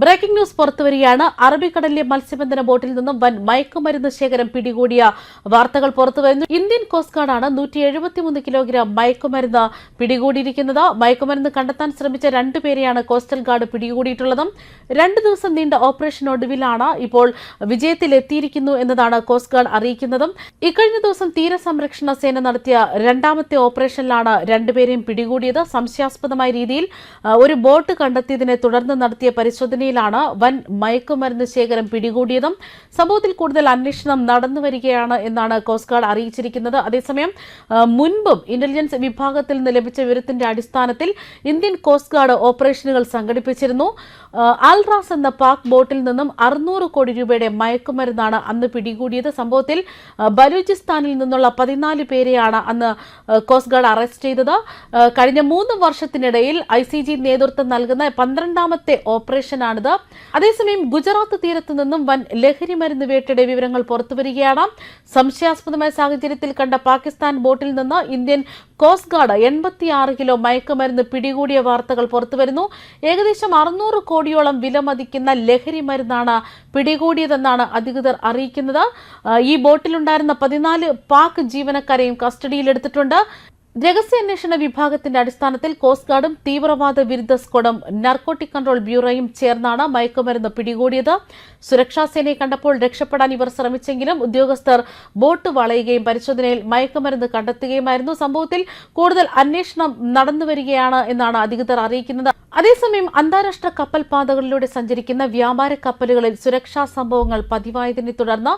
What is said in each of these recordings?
Breaking news പുറത്തുവരികയാണ് അറബിക്കടലിലെ മത്സ്യബന്ധന ബോട്ടിൽ നിന്നും വൻ മയക്കുമരുന്ന് ശേഖരം പിടികൂടിയ വാർത്തകൾ പുറത്തുവരുന്നു ഇന്ത്യൻ കോസ്റ്റ് ഗാർഡാണ് നൂറ്റി എഴുപത്തിമൂന്ന് കിലോഗ്രാം മയക്കുമരുന്ന് പിടികൂടിയിരിക്കുന്നത്. മയക്കുമരുന്ന് കണ്ടെത്താൻ ശ്രമിച്ച രണ്ടുപേരെയാണ് കോസ്റ്റൽ ഗാർഡ് പിടികൂടിയിട്ടുള്ളതും. രണ്ടു ദിവസം നീണ്ട ഓപ്പറേഷൻ ഒടുവിലാണ് ഇപ്പോൾ വിജയത്തിലെത്തിയിരിക്കുന്നു എന്നതാണ് കോസ്റ്റ് ഗാർഡ് അറിയിക്കുന്നതും. ഇക്കഴിഞ്ഞ ദിവസം തീരസംരക്ഷണ സേന നടത്തിയ രണ്ടാമത്തെ ഓപ്പറേഷനിലാണ് രണ്ടുപേരെയും പിടികൂടിയത്. സംശയാസ്പദമായ രീതിയിൽ ഒരു ബോട്ട് കണ്ടെത്തിയതിനെ തുടർന്ന് നടത്തിയ പരിശോധനയിലാണ് വൻ മയക്കുമരുന്ന് ശേഖരം പിടികൂടിയതും സംഭവത്തിൽ കൂടുതൽ അന്വേഷണം നടന്നു വരികയാണ് എന്നാണ് കോസ്റ്റ് ഗാർഡ് അറിയിച്ചിരിക്കുന്നത്. അതേസമയം മുൻപും ഇന്റലിജൻസ് വിഭാഗത്തിൽ നിന്ന് ലഭിച്ച വിവരത്തിന്റെ അടിസ്ഥാനത്തിൽ ഇന്ത്യൻ കോസ്റ്റ് ഗാർഡ് ഓപ്പറേഷനുകൾ സംഘടിപ്പിച്ചിരുന്നു. ആൽറാസ് എന്ന പാക് ബോട്ടിൽ നിന്നും അറുന്നൂറ് കോടി രൂപയുടെ മയക്കുമരുന്നാണ് അന്ന് പിടികൂടിയത്. സംഭവത്തിൽ ബലൂചിസ്ഥാനിൽ നിന്നുള്ള പതിനാല് പേരെയാണ് അന്ന് കോസ്റ്റ് ഗാർഡ് അറസ്റ്റ് ചെയ്തത്. കഴിഞ്ഞ മൂന്ന് വർഷത്തിനിടയിൽ ഐ സി ജി നേതൃത്വം നൽകുന്ന പന്ത്രണ്ടാമത്തെ ഓപ്പറേഷനാണിത് അതേസമയം ഗുജറാത്ത് തീരത്ത് നിന്നും വൻ ലഹരി മരുന്ന് വേട്ടയുടെ വിവരങ്ങൾ പുറത്തുവരികയാണ്. സംശയാസ്പദമായ സാഹചര്യത്തിൽ കണ്ട പാകിസ്ഥാൻ ബോട്ടിൽ നിന്ന് ഇന്ത്യൻ കോസ്റ്റ് ഗാർഡ് എൺപത്തിയാറ് കിലോ മയക്കുമരുന്ന് പിടികൂടിയ വാർത്തകൾ പുറത്തുവരുന്നു. ഏകദേശം അറുന്നൂറ് കോടിയോളം വില മതിക്കുന്ന ലഹരി മരുന്നാണ് പിടികൂടിയതെന്നാണ് അധികൃതർ അറിയിക്കുന്നത്. ഈ ബോട്ടിലുണ്ടായിരുന്ന പതിനാല് പാക് ജീവനക്കാരെയും കസ്റ്റഡിയിലെടുത്തിട്ടുണ്ട് രഹസ്യാന്വേഷണ വിഭാഗത്തിന്റെ അടിസ്ഥാനത്തിൽ കോസ്റ്റ് ഗാർഡും തീവ്രവാദ വിരുദ്ധ സ്ക്വാഡും നർക്കോട്ടിക് കൺട്രോൾ ബ്യൂറോയും ചേർന്നാണ് മയക്കുമരുന്ന് പിടികൂടിയത്. സുരക്ഷാസേനയെ കണ്ടപ്പോൾ രക്ഷപ്പെടാൻ ഇവർ ശ്രമിച്ചെങ്കിലും ഉദ്യോഗസ്ഥർ ബോട്ട് വളയുകയും പരിശോധനയിൽ മയക്കുമരുന്ന് കണ്ടെത്തുകയുമായിരുന്നു. സംഭവത്തിൽ കൂടുതൽ അന്വേഷണം നടന്നുവരികയാണ് എന്നാണ് അധികൃതർ അറിയിക്കുന്നത്. അതേസമയം അന്താരാഷ്ട്ര കപ്പൽ പാതകളിലൂടെ സഞ്ചരിക്കുന്ന വ്യാപാര കപ്പലുകളിൽ സുരക്ഷാ സംഭവങ്ങൾ പതിവായതിനെ തുടർന്ന്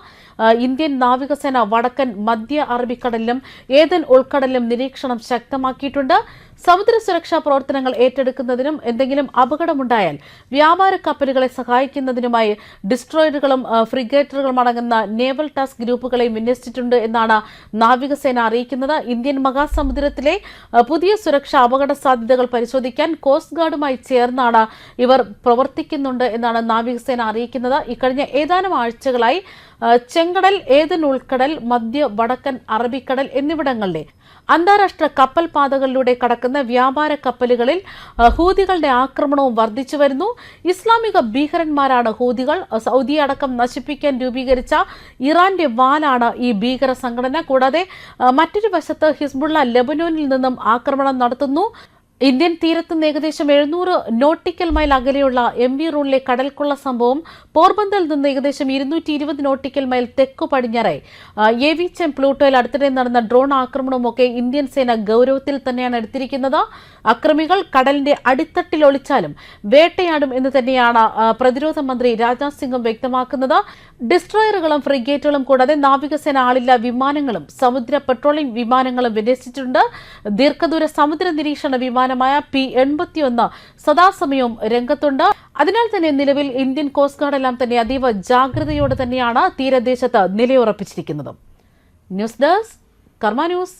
ഇന്ത്യൻ നാവികസേന വടക്കൻ മധ്യ അറബിക്കടലിലും ഏതൻ ഉൾക്കടലിലും നിരീക്ഷണം ശക്തമാക്കിയിട്ടുണ്ട്. സമുദ്ര സുരക്ഷാ പ്രവർത്തനങ്ങൾ ഏറ്റെടുക്കുന്നതിനും എന്തെങ്കിലും അപകടമുണ്ടായാൽ വ്യാപാര കപ്പലുകളെ സഹായിക്കുന്നതിനുമായി ഡിസ്ട്രോയറുകളും ഫ്രിഗേറ്ററുകളും അടങ്ങുന്ന നേവൽ ടാസ്ക് ഗ്രൂപ്പുകളെയും വിന്യസിച്ചിട്ടുണ്ട് എന്നാണ് നാവികസേന അറിയിക്കുന്നത്. ഇന്ത്യൻ മഹാസമുദ്രത്തിലെ പുതിയ സുരക്ഷാ അപകട സാധ്യതകൾ പരിശോധിക്കാൻ കോസ്റ്റ് ഗാർഡുമായി ചേർന്നാണ് ഇവർ പ്രവർത്തിക്കുന്നുണ്ട് എന്നാണ് നാവികസേന അറിയിക്കുന്നത്. ഇക്കഴിഞ്ഞ ഏതാനും ആഴ്ചകളായി ചെങ്കടൽ ഏതൻ ഉൾക്കടൽ മധ്യ വടക്കൻ അറബിക്കടൽ എന്നിവിടങ്ങളിലെ അന്താരാഷ്ട്ര കപ്പൽ പാതകളിലൂടെ കടക്കുന്ന വ്യാപാര കപ്പലുകളിൽ ഹൂതികളുടെ ആക്രമണവും വർദ്ധിച്ചു വരുന്നു. ഇസ്ലാമിക ഭീകരന്മാരാണ് ഹൂതികൾ. സൗദി അടക്കം നശിപ്പിക്കാൻ രൂപീകരിച്ച ഇറാന്റെ വാലാണ് ഈ ഭീകര സംഘടന. കൂടാതെ മറ്റൊരു വശത്ത് ഹിസ്ബുള്ള ലെബനോനിൽ നിന്നും ആക്രമണം നടത്തുന്നു. ഇന്ത്യൻ തീരത്ത് നിന്ന് ഏകദേശം എഴുന്നൂറ് നോട്ടിക്കൽ മൈൽ അകലെയുള്ള എം വി റൂളിലെ കടൽക്കൊള്ള സംഭവം പോർബന്തറിൽ നിന്ന് ഏകദേശം ഇരുന്നൂറ്റി ഇരുപത് നോട്ടിക്കൽ മൈൽ തെക്കു പടിഞ്ഞാറായി എ വി ചെം പ്ലൂട്ടോയിൽ അടുത്തിടെ നടന്ന ഡ്രോൺ ആക്രമണവുമൊക്കെ ഇന്ത്യൻ സേന ഗൌരവത്തിൽ തന്നെയാണ് എടുത്തിരിക്കുന്നത്. അക്രമികൾ കടലിന്റെ അടിത്തട്ടിൽ ഒളിച്ചാലും വേട്ടയാടും എന്ന് തന്നെയാണ് പ്രതിരോധ മന്ത്രി രാജ്നാഥ് സിംഗും വ്യക്തമാക്കുന്നത്. ഡിസ്ട്രോയറുകളും ഫ്രിഗേറ്റുകളും കൂടാതെ നാവികസേന ആളില്ല വിമാനങ്ങളും സമുദ്ര പെട്രോളിംഗ് വിമാനങ്ങളും വിന്യസിച്ചിട്ടുണ്ട്. ദീർഘദൂര സമുദ്ര നിരീക്ഷണ വിമാനമായ പി എൺപത്തിയൊന്ന് സദാസമയവും രംഗത്തുണ്ട്. അതിനാൽ തന്നെ നിലവിൽ ഇന്ത്യൻ കോസ്റ്റ് ഗാർഡ് എല്ലാം തന്നെ അതീവ ജാഗ്രതയോടെ തന്നെയാണ് തീരദേശത്ത് നിലയുറപ്പിച്ചിരിക്കുന്നത്. News desk Karma news.